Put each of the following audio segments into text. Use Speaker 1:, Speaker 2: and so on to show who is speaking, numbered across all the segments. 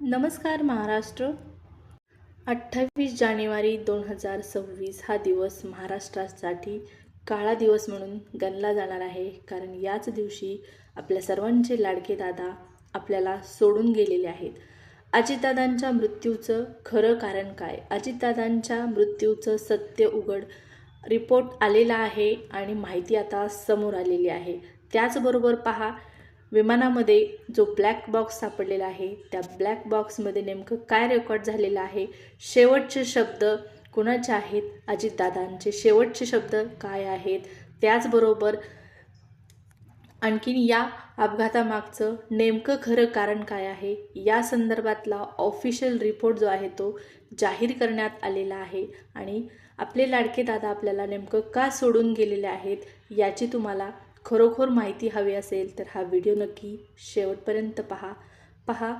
Speaker 1: नमस्कार महाराष्ट्र. अठ्ठावीस जानेवारी दोन हजार सव्वीस हा दिवस महाराष्ट्रासाठी काळा दिवस म्हणून गणला जाणार आहे. कारण याच दिवशी आपल्या सर्वांचे लाडके दादा आपल्याला सोडून गेलेले आहेत. अजितदादांच्या मृत्यूचं खरं कारण काय? अजितदादांच्या मृत्यूचं सत्य उघड रिपोर्ट आलेला आहे आणि माहिती आता समोर आलेली आहे. त्याचबरोबर पहा विमानामध्ये जो ब्लॅक बॉक्स सापडलेला आहे त्या ब्लॅक बॉक्समध्ये नेमकं काय रेकॉर्ड झालेलं आहे? शेवटचे शब्द कुणाचे आहेत? अजितदादांचे शेवटचे शब्द काय आहेत? त्याचबरोबर आणखीन या अपघातामागचं नेमकं खरं कारण काय आहे? या संदर्भातला ऑफिशियल रिपोर्ट जो आहे तो जाहीर करण्यात आलेला आहे. आणि आपले लाडके दादा आपल्याला नेमकं का सोडून गेलेले आहेत याची तुम्हाला खरोखर माहिती हवी असेल तर हा व्हिडिओ नक्की शेवटपर्यंत पहा. पहा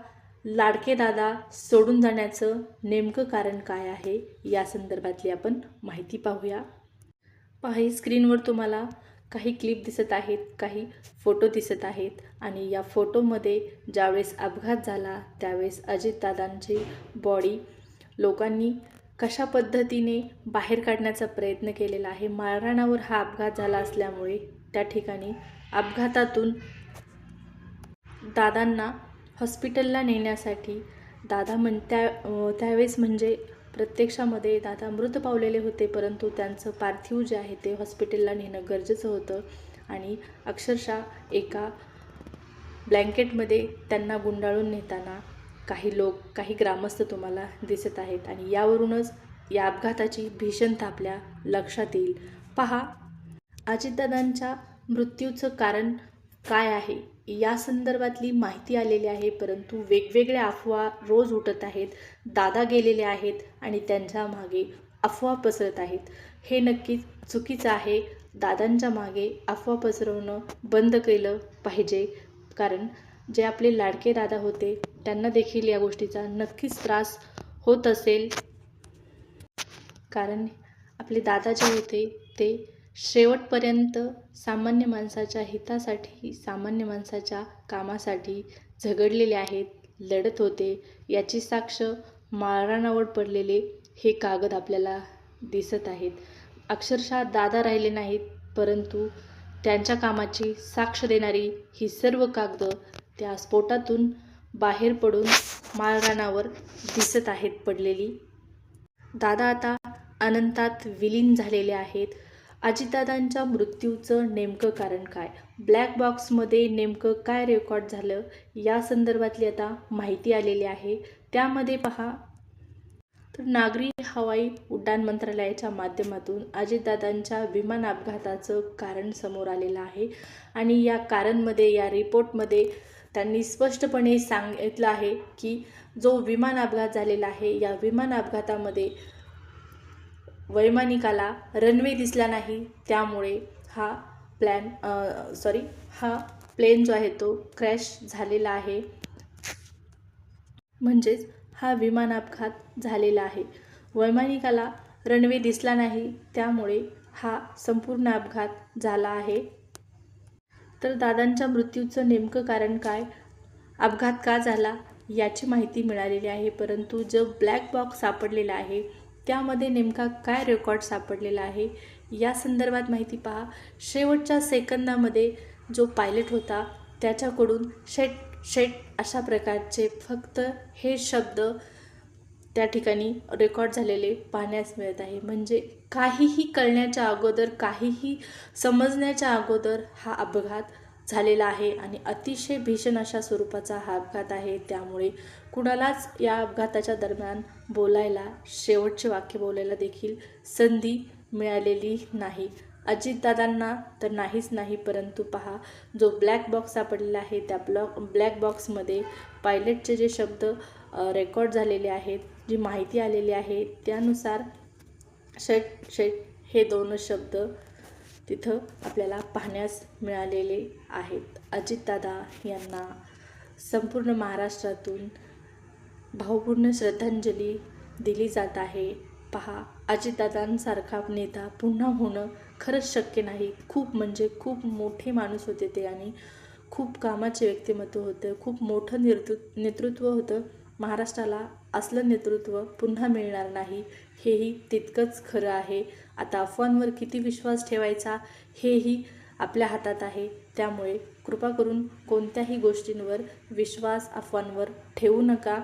Speaker 1: लाडके दादा सोडून जाण्याचं नेमकं कारण काय आहे या संदर्भातली आपण माहिती पाहूया. पाही स्क्रीनवर तुम्हाला काही क्लिप दिसत आहेत काही फोटो दिसत आहेत आणि या फोटोमध्ये ज्यावेळेस अपघात झाला त्यावेळेस अजितदादांची बॉडी लोकांनी कशा पद्धतीने बाहेर काढण्याचा प्रयत्न केलेला आहे? माळरानावर हा अपघात झाला असल्यामुळे त्या ठिकाणी अपघातातून दादांना हॉस्पिटलला नेण्यासाठी दादा म्हण त्या त्यावेळेस म्हणजे प्रत्यक्षामध्ये दादा मृत पावलेले होते परंतु त्यांचं पार्थिव जे आहे ते हॉस्पिटलला नेणं गरजेचं होतं आणि अक्षरशः एका ब्लँकेटमध्ये त्यांना गुंडाळून नेताना काही लोक काही ग्रामस्थ तुम्हाला दिसत आहेत आणि यावरूनच या अपघाताची भीषणता आपल्या लक्षात येईल. पहा अजितदादांच्या मृत्यूचं कारण काय आहे? या संदर्भातली माहिती आलेली आहे परंतु वेगवेगळ्या अफवा रोज उठत आहेत दादा गेलेले आहेत आणि त्यांच्या मागे अफवा पसरत आहेत. हे नक्कीच चुकीचं आहे. दादांच्या मागे अफवा पसरवणं बंद केलं पाहिजे. कारण जे आपले लाडके दादा होते त्यांना देखील या गोष्टीचा नक्कीच त्रास होत असेल. कारण आपले दादा जे होते ते शेवटपर्यंत सामान्य माणसाच्या हितासाठी सामान्य माणसाच्या कामासाठी झगडलेले आहेत लढत होते. याची साक्ष माळरानावर पडलेले हे कागद आपल्याला दिसत आहेत. अक्षरशः दादा राहिले नाहीत परंतु त्यांच्या कामाची साक्ष देणारी ही सर्व कागदं त्या स्फोटातून बाहेर पडून माळरानावर दिसत आहेत पडलेली. दादा आता अनंतात विलीन झालेले आहेत. अजितदादांच्या मृत्यूचं नेमकं कारण काय? ब्लॅक बॉक्समध्ये नेमकं काय रेकॉर्ड झालं? या संदर्भातली आता माहिती आलेली आहे. त्यामध्ये पहा. तर नागरी हवाई उड्डाण मंत्रालयाच्या माध्यमातून अजितदादांच्या विमान अपघाताचं कारण समोर आलेलं आहे. आणि या कारणमध्ये या रिपोर्टमध्ये त्यांनी स्पष्टपणे सांगितलं आहे की जो विमान अपघात झालेला आहे या विमान अपघातामध्ये वैमानिकाला रनवे दिसला नाही. त्यामुळे हा प्लॅन सॉरी हा प्लेन जो आहे तो क्रॅश झालेला आहे. म्हणजेच हा विमान अपघात झालेला आहे. वैमानिकाला रनवे दिसला नाही. त्यामुळे हा संपूर्ण अपघात झाला आहे. तर दादांच्या मृत्यूचं नेमकं कारण काय? अपघात का झाला? याची माहिती मिळालेली आहे परंतु जो ब्लॅक बॉक्स सापडलेला आहे त्यामध्ये नेमका काय रेकॉर्ड सापडलेला आहे या संदर्भात माहिती पहा. शेवटच्या सेकंदामध्ये जो पायलट होता त्याच्याकडून शेट शेट अशा प्रकारचे फक्त हे शब्द त्या ठिकाणी रेकॉर्ड झालेले पाहण्यास मिळत आहे. म्हणजे काहीही कळण्याच्या अगोदर काहीही समजण्याच्या अगोदर हा अपघात झालेला आहे आणि अतिशय भीषण अशा स्वरूपाचा हा अपघात आहे. त्यामुळे कुणालाच या अपघाताच्या दरम्यान बोलायला शेवटचे वाक्य बोलायला देखील संधी मिळालेली नाही. अजितदादांना तर नाहीच नाही परंतु पहा जो ब्लॅक बॉक्स सापडलेला आहे त्या ब्लॉक ब्लॅक बॉक्समध्ये पायलटचे जे शब्द रेकॉर्ड झालेले आहेत जी माहिती आलेली आहे त्यानुसार शेट शेट हे दोनच शब्द तिथं आपल्याला पाहण्यास मिळालेले आहेत. अजितदादा यांना संपूर्ण महाराष्ट्रातून भावपूर्ण श्रद्धांजली दिली जात आहे. पहा अजितदादांसारखा नेता पुन्हा होणं खरंच शक्य नाही. खूप म्हणजे खूप मोठे माणूस होते ते आणि खूप कामाचे व्यक्तिमत्व होतं. खूप मोठं नेतृ नेतृत्व होतं. महाराष्ट्राला असलं नेतृत्व पुन्हा मिळणार नाही हेही तितकंच खरं आहे. आता अफवांवर किती विश्वास ठेवायचा हेही आपल्या हातात आहे. त्यामुळे कृपा करून कोणत्याही गोष्टींवर विश्वास अफवांवर ठेवू नका.